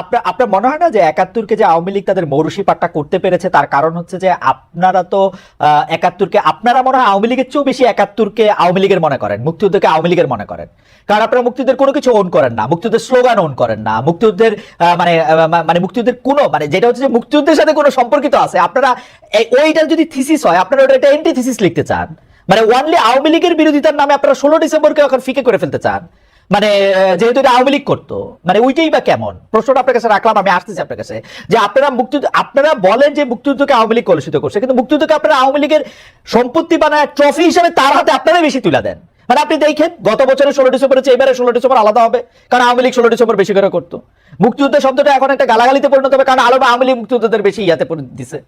আপনার আপনার মনে হয় না যে একাত্তরকে যে আওয়ামী লীগ তাদের মৌরুষি পাট্টা করতে পেরেছে, তার কারণ হচ্ছে যে আপনারা তো একাত্তরকে, আপনারা মনে হয় আওয়ামী লীগের চেয়েও বেশি একাত্তরকে আওয়ামী লীগের মনে করেন, মুক্তিযুদ্ধকে আওয়ামী লীগের মনে করেন। কারণ আপনারা মুক্তিযুদ্ধের কোনো কিছু ওন করেন না, মুক্তিযুদ্ধের স্লোগান ওন করেন না, মুক্তিযুদ্ধের মানে মানে মুক্তিযুদ্ধের কোনো মানে যেটা হচ্ছে যে মুক্তিযুদ্ধের সাথে কোনো সম্পর্কিত আছে, আপনারা ওইটা যদি থিসিস হয়, আপনারা ওটা একটা এন্টি থিসিস লিখতে চান। মানে ওয়ানলি আওয়ামী লীগের বিরোধিতার নামে আপনারা ষোলো ডিসেম্বরকে এখন ফিকে করে ফেলতে চান। মানে যেহেতু এটা আওয়ামী লীগ করতো মানে ওইটাই বা কেমন? প্রশ্নটা আপনার কাছে রাখলাম, আমি আসতেছি আপনার কাছে, যে আপনারা মুক্তিযুদ্ধ, আপনারা বলেন যে মুক্তিযুদ্ধকে আওয়ামী লীগ কলুষিত করছে, কিন্তু মুক্তিযুদ্ধকে আপনারা আওয়ামী লীগের সম্পত্তি বানায় ট্রফি হিসেবে তার হাতে আপনারা বেশি তুলে দেন। মানে আপনি দেখেন, গত বছরের ষোলো ডিসেম্বরের চেয়ে এবারে ষোলো ডিসেম্বর আলাদা হবে, কারণ আওয়ামী লীগ ষোলো ডিসেম্বর বেশি করে করতো। মুক্তিযুদ্ধ শব্দটা এখন একটা গালাগালিতে পরিণত হবে, কারণ আলো আওয়ামী লীগ মুক্তিযুদ্ধদের বেশি ইয়াতে দিছে।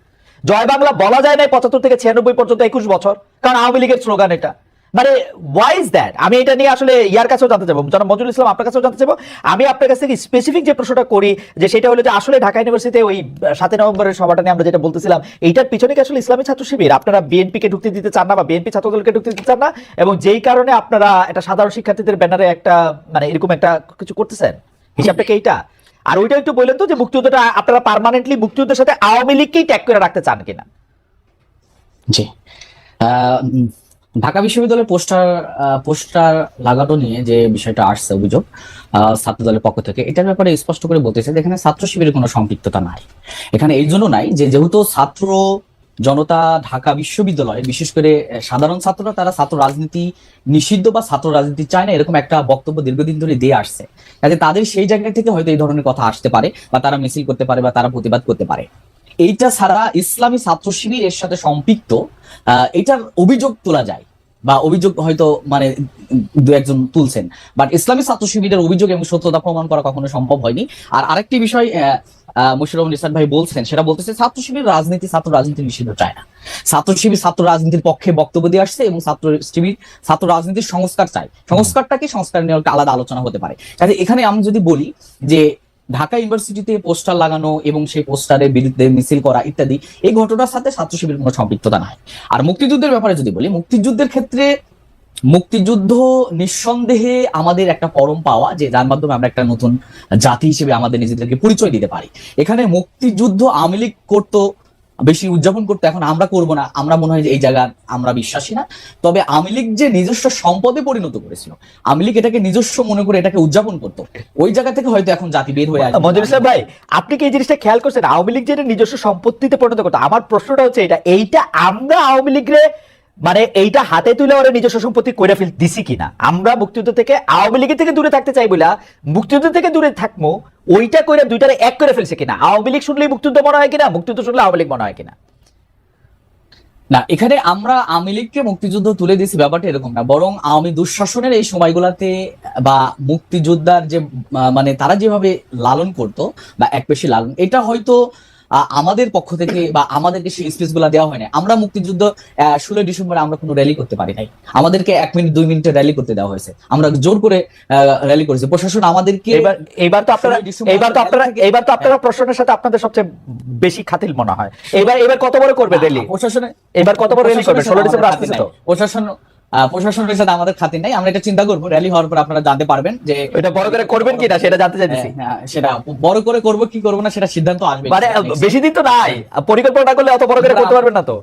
জয় বাংলা বলা যায় না পঁচাত্তর থেকে ছিয়ানব্বই পর্যন্ত একুশ বছর, কারণ আওয়ামী লীগের স্লোগান এটা। মানে ওয়াই ইজ দ্যাট আমি এটা নিয়ে আসলে ইয়ার কাছেও জানতে চাবো জনাব মজুল ইসলাম, আপনার কাছেও জানতে চাবো আমি আপনার কাছ থেকে স্পেসিফিক যে প্রশ্নটা করি, যে সেটা হলো যে আসলে ঢাকা ইউনিভার্সিটিতে ওই সাতই নভেম্বরের সভাটা নিয়ে আমরা যেটা বলতেছিলাম, এইটার পিছনে কি আসলে ইসলামী ছাত্র শিবির? আপনারা বিএনপি কে ঢুকতে দিতে চান না বা বিএনপি ছাত্রদলকে ঢুকতে দিতে চান না? এবং যেই কারণে আপনারা একটা সাধারণ শিক্ষার্থীদের ব্যানারে একটা মানে এরকম একটা কিছু করতেছেন? হিসাবটা কি এইটা? আর ওইটা একটু বললেন তো যে মুক্তিযুদ্ধটা আপনারা পার্মানেন্টলি মুক্তিযুদ্ধের সাথে আওয়ামী লীগকেই ট্যাগ করে রাখতে চান কিনা? জি। ঢাকা বিশ্ববিদ্যালয়ের পোস্টার পোস্টার লাগানো নিয়ে যে বিষয়টা আসছে অভিযোগ ছাত্র দলের পক্ষ থেকে, এটার ব্যাপারে স্পষ্ট করে বলতেছে এখানে ছাত্র শিবিরের কোনো সম্পৃক্ততা নাই। এখানে এই জন্য নাই যে যেহেতু ছাত্র জনতা ঢাকা বিশ্ববিদ্যালয়ে, বিশেষ করে সাধারণ ছাত্ররা, তারা ছাত্র রাজনীতি নিষিদ্ধ বা ছাত্র রাজনীতি চায় না, এরকম একটা বক্তব্য দীর্ঘদিন ধরে দিয়ে আসছে। তাদের সেই জায়গা থেকে হয়তো এই ধরনের কথা আসতে পারে বা তারা মিছিল করতে পারে বা তারা প্রতিবাদ করতে পারে। এইটা ছাড়া ইসলামী ছাত্র শিবির এর সাথে সম্পৃক্ত এটার অভিযোগ তোলা যায় বা অভিযোগ হয়তো মানে দু একজন তুলছেন। বাট ইসলামী ছাত্র শিবিরের অভিযোগ এবং সত্যতা প্রমাণ করা কখনো সম্ভব হয়নি। আর আরেকটি বিষয় মুশিরুল নিসার ভাই বলছেন, সেটা বলতেছে ছাত্র শিবির রাজনীতি ছাত্র রাজনীতি নিষিদ্ধ চায় না। ছাত্র শিবির ছাত্র রাজনীতির পক্ষে বক্তব্য দিয়ে আসছে এবং ছাত্র শিবির ছাত্র রাজনীতির সংস্কার চায়। সংস্কারটাকে সংস্কার নিয়ে আলাদা আলোচনা হতে পারে। এখানে আমি যদি বলি যে ঢাকা ইউনিভার্সিটিতে পোস্টার লাগানো এবং সেই পোস্টারের বিরুদ্ধে মিছিল করা ইত্যাদি, এই ঘটনার সাথে ছাত্র শিবির কোনো সম্পৃক্ততা নাই। আর মুক্তিযুদ্ধের ব্যাপারে যদি বলি, মুক্তিযুদ্ধের ক্ষেত্রে মুক্তিযুদ্ধ নিঃসন্দেহে আমাদের একটা পরম পাওয়া, যে যার মাধ্যমে আমরা একটা নতুন জাতি হিসেবে আমাদের নিজেদেরকে পরিচয় দিতে পারি। এখানে মুক্তিযুদ্ধ আওয়ামী লীগ করতো বেশি উদযাপন করতে এখন আমরা করব না। আমরা মনে হয় যে এই জায়গা আমরা বিশ্বাসী না। তবে আওয়ামী লীগ যে নিজস্ব সম্পদে পরিণত করেছিল, আওয়ামী লীগ এটাকে নিজস্ব মনে করে এটাকে উদযাপন করতো। ওই জায়গা থেকে হয়তো এখন জাতি বের হয়ে আছে মঞ্জুর ভাই, আপনি কি এই জিনিসটা খেয়াল করছেন? আওয়ামী লীগ যেটা নিজস্ব সম্পত্তিতে পরিণত করতো, আমার প্রশ্নটা হচ্ছে এটা, এইটা আমরা আওয়ামী লীগরে মানে এইটা হাতে তুলে ওরা নিজস্ব সম্পত্তি কইরা ফেল দিছি কিনা? আমরা মুক্তিযুদ্ধ থেকে আওয়ামী লীগের থেকে দূরে থাকতে চাই বলে মুক্তিযুদ্ধ থেকে দূরে থাকব ওইটা কইরা দুইটারে এক করে ফেলছে কিনা? আওয়ামী লীগ শুনলেই মুক্তিযুদ্ধ মনে হয় কিনা? মুক্তিযুদ্ধ শুনলে আওয়ামী লীগ মনে হয় কিনা? না, এখানে আমরা আওয়ামী লীগকে মুক্তিযুদ্ধ তুলে দিয়েছি, ব্যাপারটা এরকম না। বরং আওয়ামী দুঃশাসনের এই সময়গুলাতে বা মুক্তিযোদ্ধার যে মানে তারা যেভাবে লালন করতো বা এক পেশি লালন, এটা হয়তো আমাদের পক্ষ থেকে বা আমাদেরকে সেই স্পেসগুলা দেওয়া হয় না আমরা মুক্তিযুদ্ধ ষোলোই ডিসেম্বরে আমরা কোনো র্যালি করতে পারি নাই। আমাদেরকে এক মিনিট দুই মিনিটে র্যালি করতে দেওয়া হয়েছে। আমরা জোর করে র্যালি করেছি। প্রশাসন আমাদেরকে এবার এইবার তো আপনারা 16 ডিসেম্বর এইবার তো আপনারা এবার তো আপনারা প্রশ্নের সাথে আপনাদের সবচেয়ে বেশি খাতিল মনে হয়। এবার এবার কত বড় করবে রেলি প্রশাসনে এবার কত বড় র্যালি করবে? 16 ডিসেম্বর আসতেছে তো। নাই। প্রশাসন সাথে আমাদের খাতির নাই। আমরা এটা চিন্তা করব। র্যালি হওয়ার পর আপনারা জানতে পারবেন যে এটা বড় করে করবেন কিনা সেটা জানতে হ্যাঁ, হ্যাঁ, সেটা বড় করে করব কি করব না সেটা সিদ্ধান্ত আসবে। মানে বেশি দিন তো নাই। পরিকল্পনা করলে অত বড় করে করতে পারবেন না তো।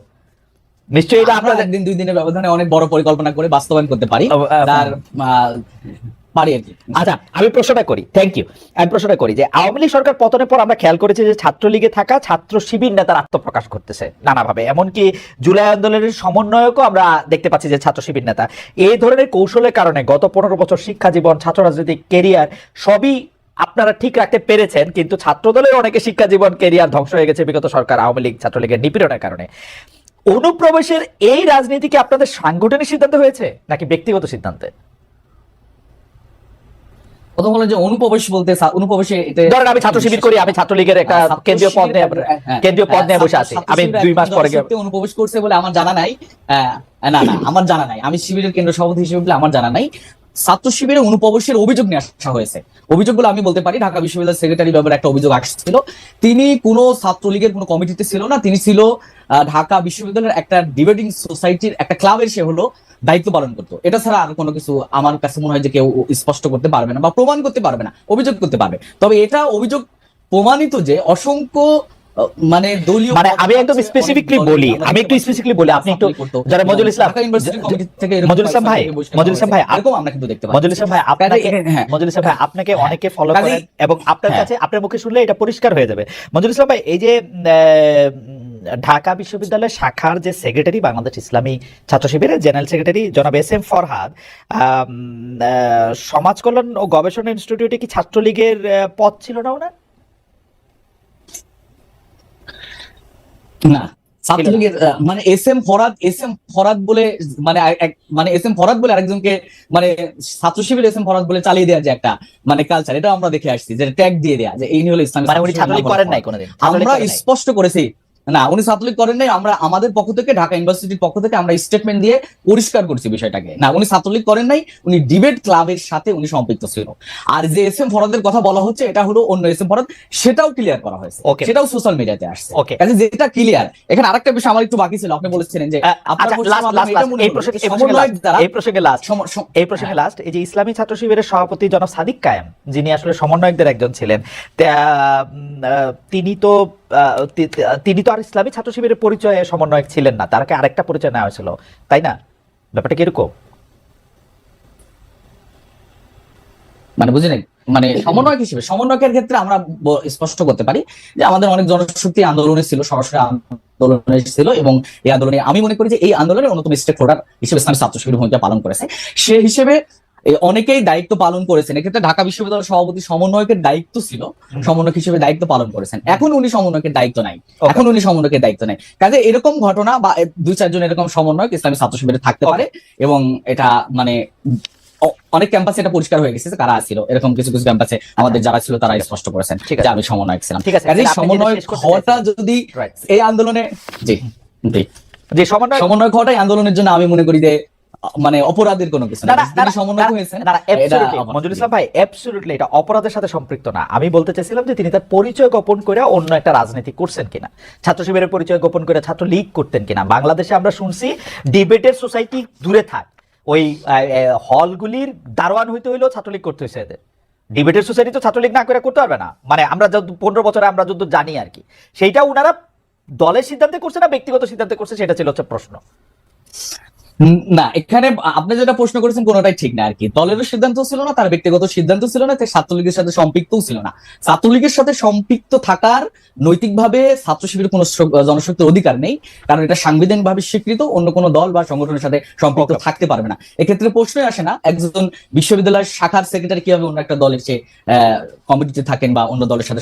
নিশ্চয়ই এটা আমরা একদিন দুই দিনের ব্যবধানে অনেক বড় পরিকল্পনা করে বাস্তবায়ন করতে পারি। তার পারি আর কি। আচ্ছা আমি প্রশ্নটা করি। থ্যাংক ইউ আমি প্রশ্নটা করি যে, আওয়ামী লীগ সরকার পতনের পর আমরা খেয়াল করেছি যে ছাত্রলীগে থাকা ছাত্র শিবির নেতার আত্মপ্রকাশ করতেছে নানাভাবে। এমনকি জুলাই আন্দোলনের সমন্বয়কও আমরা দেখতে পাচ্ছি যে ছাত্র শিবির নেতা। এই ধরনের কৌশলের কারণে গত পনেরো বছর শিক্ষা জীবন, ছাত্র রাজনৈতিক কেরিয়ার সবই আপনারা ঠিক রাখতে পেরেছেন, কিন্তু ছাত্রদলের অনেকে শিক্ষা জীবন কেরিয়ার ধ্বংস হয়ে গেছে বিগত সরকার আওয়ামী লীগ ছাত্রলীগের নিপীড়নের কারণে। অনুপ্রবেশের এই রাজনীতি কি আপনাদের সাংগঠনিক সিদ্ধান্ত হয়েছে নাকি ব্যক্তিগত সিদ্ধান্তে? প্রথম হলো যে অনুপ্রবেশ বলতে অনুপ্রবেশে ধরেন আমি ছাত্র শিবির করি আমি ছাত্রলীগের একটা কেন্দ্রীয় পদ নিয়ে হ্যাঁ, কেন্দ্রীয় পদ নিয়ে হ্যাঁ, বসে আছি। আমি দুই মাস পরে অনুপ্রবেশ করছে বলে আমার জানা নাই। না না আমার জানা নাই। আমি শিবিরের কেন্দ্র সভাপতি হিসেবে বলে আমার জানা নাই। ছাত্র শিবিরে অনুপ্রবেশের অভিযোগ নিয়ে আসা হয়েছে। অভিযোগগুলো আমি বলতে পারি, ঢাকা বিশ্ববিদ্যালয়ের সেক্রেটারি ব্যাপারে একটা অভিযোগ আসছিল। তিনি কোনো ছাত্রলীগের কোনো কমিটিতে ছিল না, তিনি ছিল ঢাকা বিশ্ববিদ্যালয়ের একটা ডিবেটিং সোসাইটির একটা ক্লাবের সে হলো দায়িত্ব পালন করতো। এটা ছাড়া আর কোনো কিছু আমার কাছে মনে হয় যে কেউ স্পষ্ট করতে পারবে না বা প্রমাণ করতে পারবে না, অভিযোগ করতে পারবে। তবে এটা অভিযোগ প্রমাণিত যে অসংখ্য মানে দলীয় মানে আমি একদম স্পেসিফিকলি বলি আমি একটু স্পেসিফিকলি বলি আপনি একটু যারা মজুল ইসলাম থেকে মজুল ইসলাম ভাই, মজুল ইসলাম ভাই, করা এরকম আমরা কিন্তু দেখতে পাচ্ছি মজুল ইসলাম ভাই আপনাকে হ্যাঁ। মজুল ইসলাম ভাই আপনাকে হ্যাঁ। অনেকে ফলো করেন এবং আপনার হ্যাঁ। কাছে আপনার মুখে শুনলে এটা পরিষ্কার হয়ে যাবে মজুল ইসলাম ভাই এই যে ঢাকা বিশ্ববিদ্যালয়ের শাখার যে সেক্রেটারি বাংলাদেশ ইসলামী ছাত্র শিবিরের জেনারেল সেক্রেটারি জনাব এস এম ফরহাদ সমাজ কল্যাণ ও গবেষণা ইনস্টিটিউটে কি ছাত্রলীগের পদ ছিল না ওনার না। ছাত্রলীগের মানে S M Farhad S M Farhad বলে মানে মানে এস এম ফরাদ বলে আরেকজনকে মানে ছাত্র শিবির এস এম ফরাদ বলে চালিয়ে দেওয়া যে একটা মানে কালচার এটা আমরা দেখে আসছি যে ট্যাগ দিয়ে দেয়া যে এই নিয়ে হলো ইসলামী মানে আমরা স্পষ্ট করেছি না উনি ছাত্রলীগ করেন নাই আমরা আমাদের পক্ষ থেকে ঢাকা ইউনিভার্সিটির পক্ষ থেকে আমরা স্টেটমেন্ট দিয়ে পরিষ্কার করছি বিষয়টাকে। না উনি ছাত্রলীগ করেন নাই উনি ডিবেট ক্লাবের সাথে উনি সম্পৃক্ত ছিল। আর যে এস এম ফরাদের কথা বলা হচ্ছে এটা হলো অন্য এস এম ফরাদ সেটাও ক্লিয়ার করা হয়েছে. সেটাও সোশ্যাল মিডিয়াতে আসছে. কাজে যেটা ক্লিয়ার এখানে আরেকটা বিষয় আমার একটু বাকি ছিল আপনি বলেছিলেন যে আচ্ছা, এই প্রসঙ্গে- যে এই প্রসঙ্গে last, দ্বারা এই লাস্ট যে ইসলামী ছাত্র শিবিরের সভাপতি জনাব সাদিক কায়েম যিনি আসলে সমন্বয়কদের একজন ছিলেন তিনি তি- তিনি তো আর ইসলামী ছাত্র শিবিরের পরিচয়ে সমন্বয়ক ছিলেন না। তারকে আরেকটা পরিচয় নেওয়া হয়েছিল। তাই না? ব্যাপারটা কীরকম? মানে বুঝি নাই? মানে সমন্বয়ক হিসেবে, সমন্বয়কের ক্ষেত্রে আমরা স্পষ্ট করতে পারি যে আমাদের অনেক জনশক্তি আন্দোলনে ছিল, সরাসরি আন্দোলনে ছিল এবং এই আন্দোলনে আমি মনে করি যে এই আন্দোলনের অন্যতম স্টেক হোল্ডার হিসেবে ইসলামী ছাত্র শিবির ভূমিকা পালন করেছে। সে হিসেবে অনেকেই দায়িত্ব পালন করেছেন। এক্ষেত্রে ঢাকা বিশ্ববিদ্যালয়ের সভাপতি সমন্বয়কের দায়িত্ব ছিল সমন্বয়ক হিসেবে দায়িত্ব পালন করেছেন। এখন উনি সমন্বয়কের দায়িত্ব নাই। এখন উনি সমন্বয়কের দায়িত্ব নাই। কাজে এরকম ঘটনা বা দুই চারজন এরকম সমন্বয়ক ইসলামী ছাত্র শিবিরে থাকতে পারে এবং এটা মানে অনেক ক্যাম্পাসে এটা পরিষ্কার হয়ে গেছে কারা ছিল। এরকম কিছু কিছু ক্যাম্পাসে আমাদের যারা ছিল তারা স্পষ্ট করেছেন ঠিক আছে। আমি সমন্বয়ক ছিলাম। ঠিক আছে, সমন্বয়ক হওয়াটা যদি এই আন্দোলনে জি জি। যে সমন্বয় সমন্বয়ক হওয়াটাই আন্দোলনের জন্য আমি মনে করি যে মানে অপরাধের কোনো কিছু না, absolutely, আমার- মঞ্জুর ইসলাম ভাই absolutely এটা অপরাধের সাথে সম্পৃক্ত না। আমি বলতে চাইছিলাম যে তিনি তার পরিচয় গোপন করে অন্য একটা রাজনীতি করছেন কিনা। ছাত্র শিবিরের পরিচয় গোপন করে ছাত্র লীগ করতেন কিনা। বাংলাদেশে আমরা শুনছি ডিবেটের সোসাইটি দূরে থাক। ওই হলগুলির দারোয়ান হইতে হইলেও ছাত্রলীগ করতে হয়েছে এদের। ডিবেটের সোসাইটি তো ছাত্রলীগ না করে করতে পারবে না। মানে আমরা যত পনেরো বছরে আমরা যত জানি আর কি। সেইটা ওনারা দলের সিদ্ধান্তে করছে না ব্যক্তিগত সিদ্ধান্তে করছে সেটা ছিল হচ্ছে প্রশ্ন। না এখানে আপনি যেটা প্রশ্ন করেছেন কোনোটাই ঠিক না আর কি দলেরও সিদ্ধান্ত ছিল না তার ব্যক্তিগত সিদ্ধান্ত ছিল না তাই ছাত্রলীগের সাথে সম্পৃক্তও ছিল না। ছাত্রলীগের সাথে সম্পৃক্ত থাকার নৈতিকভাবে ছাত্র শিবিরের কোনো জনশক্তির অধিকার নেই কারণ এটা সাংবিধানিকভাবে স্বীকৃত অন্য কোনো দল বা সংগঠনের সাথে সম্পৃক্ত থাকতে পারবে না। এক্ষেত্রে প্রশ্নই আসে না একজন বিশ্ববিদ্যালয়ের শাখার সেক্রেটারি কীভাবে অন্য একটা দলের সে কমিটিতে থাকেন বা অন্য দলের সাথে